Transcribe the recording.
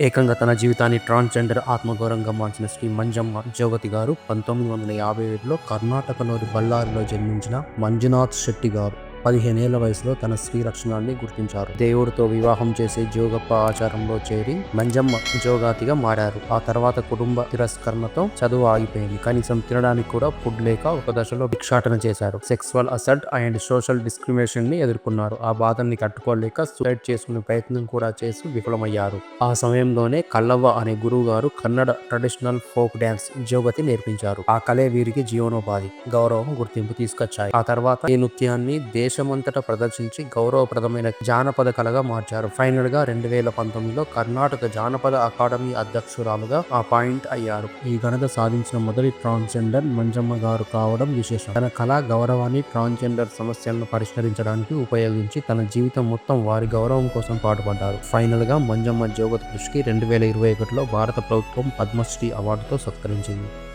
ఏకంగా తన జీవితాన్ని ట్రాన్స్జెండర్ ఆత్మగౌరవంగా మార్చిన శ్రీ మంజమ్మ జోగతి గారు పంతొమ్మిది వందల యాభై ఏడులో కర్ణాటకలోని బళ్ళారిలో జన్మించిన మంజునాథ్ శెట్టి గారు. పదిహేనేళ్ళ వయసులో తన స్త్రీ లక్షణాన్ని గుర్తించారు. దేవుడితో వివాహం చేసే జోగప్ప ఆచారంలో చేరి మంజమ్మ జోగాతిగా మారారు. ఆ తర్వాత కుటుంబ తిరస్కరణతో చదువు ఆగిపోయింది. కనీసం తినడానికి కూడా ఫుడ్ లేక ఒక దశలో భిక్షాటన చేశారు. సెక్సువల్ అసల్ట్ అండ్ సోషల్ డిస్క్రిమినేషన్ని ఎదుర్కొన్నారు. ఆ బాధని తట్టుకోలేక సూసైడ్ చేసుకునే ప్రయత్నం కూడా చేసి విఫలమయ్యారు. ఆ సమయంలోనే కల్లవ్వ అనే గురువు గారు Kannada traditional folk dance Jogati నేర్పించారు. ఆ కళే వీరికి జీవనోపాధి గౌరవం గుర్తింపు తీసుకొచ్చాయి. ఆ తర్వాత ఈ నృత్యాన్ని దేశ దేశమంతటా ప్రదర్శించి గౌరవప్రదమైన జానపద కళగా మార్చారు. ఫైనల్గా రెండు వేల పంతొమ్మిదిలో కర్ణాటక జానపద అకాడమీ అధ్యక్షురాలుగా ఆ పాయింట్ అయ్యారు. ఈ ఘనత సాధించిన మొదటి ట్రాన్స్జెండర్ మంజమ్మ గారు కావడం విశేషం. తన కళా గౌరవాన్ని ట్రాన్స్జెండర్ సమస్యలను పరిష్కరించడానికి ఉపయోగించి తన జీవితం మొత్తం వారి గౌరవం కోసం పాటుపడ్డారు. ఫైనల్గా మంజమ్మ జోగత్ కృషికి రెండు వేల ఇరవై ఒకటిలో భారత ప్రభుత్వం పద్మశ్రీ అవార్డుతో సత్కరించింది.